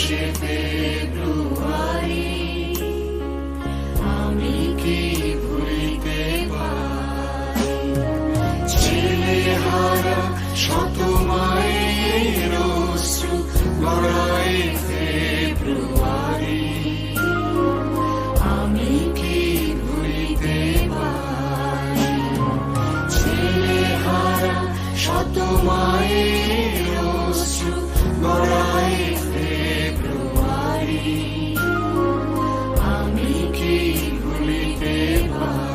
একুশে ফেব্রুয়ারি আমি কি ভুলিতে ছেলে হারা শত মায়ের অশ্রু গড়াই আমি কি ভুলিতে ছেলে হারা Oh.